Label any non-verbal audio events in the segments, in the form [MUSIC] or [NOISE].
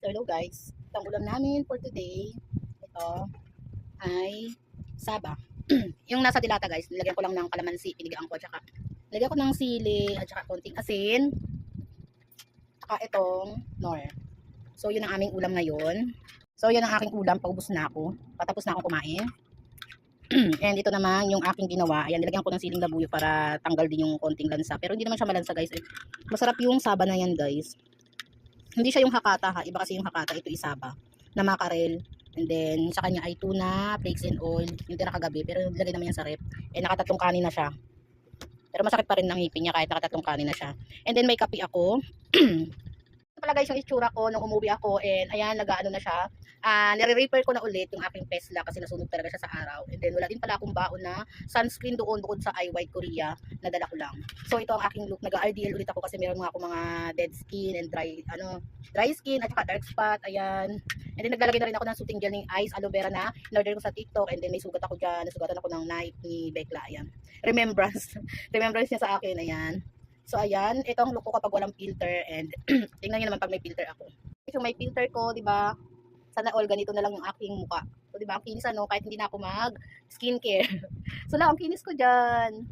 Hello guys. Ang ulam namin for today, ito ay saba. [CLEARS THROAT] yung nasa dilata guys, nilagyan ko lang ng kalamansi, pinigaan ko, tsaka nilagyan ko ng sili, at saka konting asin, tsaka itong nor. So, yun ang aming ulam ngayon. So, yun ang aking ulam, paubos na ako. Patapos na akong kumain. [CLEARS THROAT] And ito naman yung aking ginawa. Ayan, nilagyan ko ng siling labuyo para tanggal din yung konting lansa. Pero hindi naman siya malansa guys. Eh, Masarap yung saba na yan guys. Hindi siya yung hakata ha. Iba kasi yung hakata. Ito isaba. Na makarel. And then, sa kanya ay tuna, flakes and oil. Yung tira kagabi. Pero nilagay naman yan sa rep. Eh, nakatatlong kanin na siya. Pero masakit pa rin ang ngipin niya kahit nakatatlong kanin na siya. And then, may kape ako. [CLEARS THROAT] Pala guys yung itsura ko nung umuwi ako. And ayan, nag-ano na siya. Ah, nire-repair ko na ulit yung aking Tesla kasi nasunog talaga siya sa araw. And then, wala din pala akong baon na sunscreen doon bukod sa iWhite Korea na dala ko lang. So ito ang aking look. Nag-RDL ulit ako kasi meron mga ako mga dead skin and dry ano, dry skin at saka dark spot. Ayan. And then naglalagay na rin ako ng soothing gel ng ice aloe vera na in-order ko sa TikTok and then may sugat ako diyan. Nasugatan ako ng knife ni Bekla. Ayan. Remembrance. [LAUGHS] Remembrance niya sa akin. Ayan. So ayan, ito ang look ko kapag walang filter and [CLEARS THROAT] tingnan niyo naman pag may filter ako. Yung may filter ko, 'di ba? Sana all ganito na lang yung aking mukha. So, 'di ba? Ang kinis ano kahit hindi na ako mag skincare. [LAUGHS] so lang ang kinis ko diyan.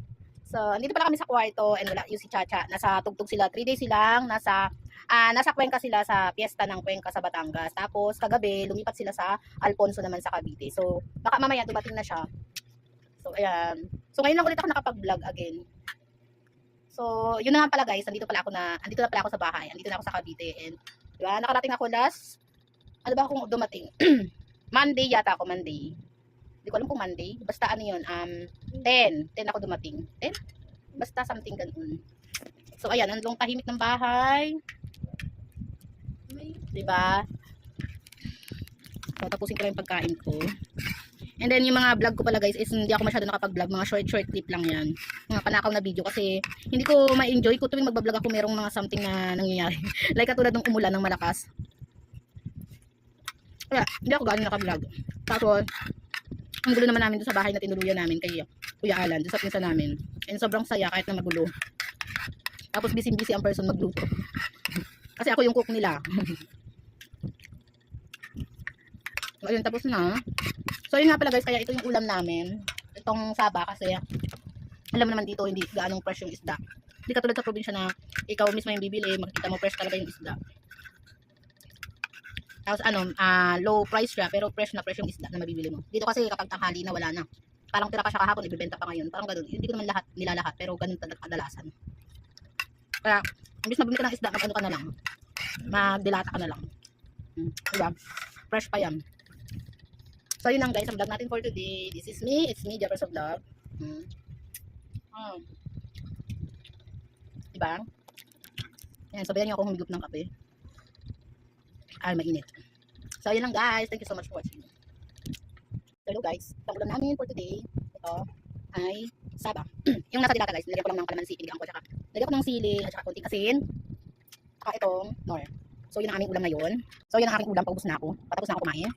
So, andito pala kami sa kwarto and wala yung si Chacha. Nasa tugtog sila. 3 days silang nasa ah nasa Cuenca sila sa piyesta ng Cuenca sa Batangas. Tapos kagabi lumipat sila sa Alfonso naman sa Cavite. So, baka mamaya dumating na siya. So, ayan. So, ngayon lang ulit ako nakapag-vlog again. So, yun na nga pala guys, andito pala ako na, andito na pala ako sa bahay. Andito na ako sa Cavite and, di ba, nakarating ako last, ano ba akong dumating? [CLEARS THROAT] Monday yata ako, Monday. Hindi ko alam kung Monday. Basta ano yun, um, 10. 10 ako dumating. 10? Basta something ganun. So, ayan, ang tahimik ng bahay. Di ba? So, tapusin ko lang yung pagkain ko. And then, yung mga vlog ko pala guys, is hindi ako masyado nakapag-vlog. Mga short-short clip lang yan. Mga panakaw na video. Kasi, hindi ko ma-enjoy ko tuwing magbablog ako merong mga something na nangyayari. [LAUGHS] like katulad ng umulan ng malakas. Kaya, hindi ako gaano naka-vlog. Tapos, ang gulo naman namin sa bahay na tinuluyan namin kay Kuya Alan, sa pinsa namin. And sobrang saya kahit na magulo. Tapos busy-busy ang person magluto. Kasi ako yung cook nila. [LAUGHS] Ayun, tapos na. So, yun nga pala guys, kaya ito yung ulam namin. Itong saba kasi, alam mo naman dito, hindi gaanong fresh yung isda. Hindi katulad sa probinsya na ikaw mismo yung bibili, makikita mo fresh talaga yung isda. Tapos ano, ah, low price siya, pero fresh na fresh yung isda na mabibili mo. Dito kasi kapag tanghali na wala na. Parang tira ka siya kahapon, ibibenta pa ngayon. Parang ganun. Hindi ko naman lahat, nilalahat, pero ganun talaga kadalasan. Kaya, imbis na bumili ka ng isda, mag-ano ka na lang. Magdilata ka na lang. Hmm, diba? Fresh pa yan. So, yun lang guys, ang vlog natin for today. This is me, it's me, Jeffers of Vlog. Hmm. Hmm. Diba? Yan, sabayan niyo ako humigop ng kape. Ay, mainit. So, yun lang guys. Thank you so much for watching. Hello guys. Ang ulam namin for today, ito ay saba. [CLEARS THROAT] yung nasa dilata guys, nilagyan ko lang ng kalamansi, pinigaan ko, tsaka nilagyan ko ng sili, at saka konting asin, tsaka itong nor. So, yun ang aming ulam ngayon. So, yun ang aking ulam, paubos na ako. Patapos na ako kumain.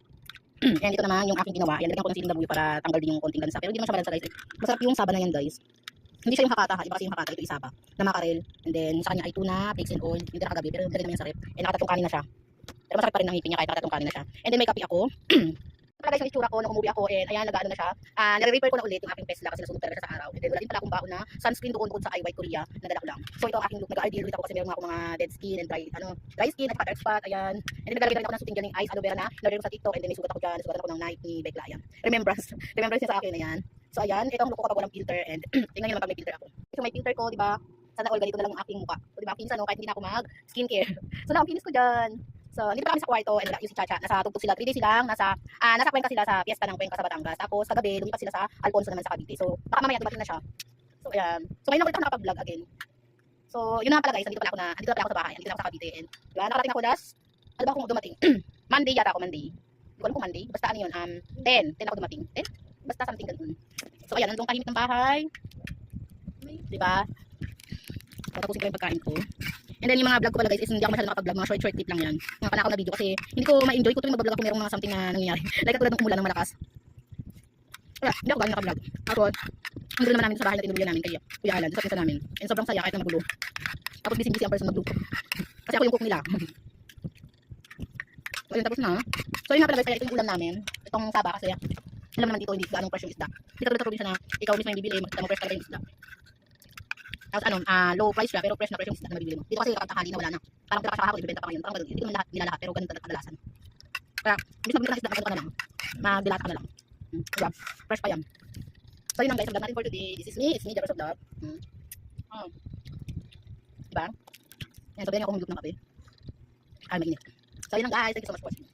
[CLEARS THROAT] And ito naman yung aking ginawa. Yan, nilagyan ko ng labuyo para tanggal din yung konting lansa. Pero hindi naman siya malansa guys. Masarap yung saba na yan guys. Hindi siya yung hakata ha. Iba kasi yung hakata. Ito isaba. Na makarel. And then sa kanya ay tuna, flakes and oil. Yung tira kagabi. Pero nilagay naman yan sa rep. And nakatatlong kanin na siya. Pero masakit pa rin ang ngipin niya kahit nakatatlong kanin na siya. And then may kape ako. [CLEARS THROAT] Ito pala guys yung itsura ko nung umuwi ako. And ayan, nag-ano na siya. Ah, nire-repair ko na ulit yung aking Tesla kasi nasunog talaga sa araw. And then wala din pala akong baon na sunscreen doon bukod sa iWhite Korea na dala ko lang. So ito ang aking look. Nag-RDL ulit ako kasi meron ako mga dead skin and dry, ano, dry skin at dark spot. Ayan. And then naglalagay na ako ng soothing gel ng ice aloe vera na ko sa TikTok. And then may sugat ako dyan. Nasugatan ako ng knife ni Bekla. Ayan. Remembrance. [LAUGHS] Remembrance niya sa akin. Ayan. So ayan, ito ang look ko kapag walang filter and [CLEARS THROAT] tingnan niyo pag may filter ako. Ito may filter ko, di ba? Sana all ganito na lang yung aking mukha. So, di ba? Ang kinis ano, kahit hindi na ako mag skincare. [LAUGHS] so na ang kinis ko dyan. So, pa kami sa kwarto and wala yung si Chacha. Nasa tugtog sila. 3 days silang nasa ah nasa Cuenca sila sa piyesta ng Cuenca sa Batangas. Tapos kagabi lumipat sila sa Alfonso naman sa Cavite. So, baka mamaya dumating na siya. So, ayan. So, ngayon lang ulit ako nakapag-vlog again. So, yun na pala guys, nandito pala ako na, nandito na pala ako sa bahay, nandito na ako sa Cavite. And, di ba, nakarating ako last, ano ba akong dumating? [CLEARS THROAT] Monday yata ako, Monday. Hindi ko alam kung Monday. Basta ano yun, um, 10. 10 ako dumating. 10? Basta something ganun. So, ayan, nandun tahimik ng bahay. Di ba? So, tapusin ko yung pagkain ko. And then yung mga vlog ko pala guys is hindi ako masyado nakapag-vlog, mga short short clip lang yan. Mga panakaw na video kasi hindi ko ma-enjoy ko tuwing mag-vlog ako merong mga something na nangyayari. [LAUGHS] like katulad ng umulan ng malakas. Wala, hindi ako galing naka-vlog. Tapos, ang naman namin sa bahay na tinuluyan namin kay Kuya Alan, sa namin. And sobrang saya kahit na magulo. Tapos busy-busy ang person magluto. Kasi ako yung cook nila. [LAUGHS] So, yun, tapos na. So, yun nga pala guys, kaya ito yung ulam namin. Itong saba kasi, alam naman dito, hindi gaanong fresh yung isda. Katulad sa probinsya na ikaw mismo yung bibili, makita mo fresh talaga yung isda. Tapos ano, ah low price siya, pero fresh na fresh yung isda na mabibili mo. Dito kasi kapag tanghali na wala na. Parang pinaka sa kahapon, ibibenta pa ngayon. Parang ganun. Hindi naman lahat, nila lahat, pero ganun talaga kadalasan. Kaya, imbis magbili ka ng isda, magano ka na lang. Magdilata ka na lang. Hmm, diba? Fresh pa yan. So, yun lang guys, ang vlog natin for today. This is me, it's me, Jabers of Dove. Hmm. Oh. Diba? Yan, sabihin niyo ako humigot ng kape. Ay, mainit. So, yun lang guys. Thank you so much for watching.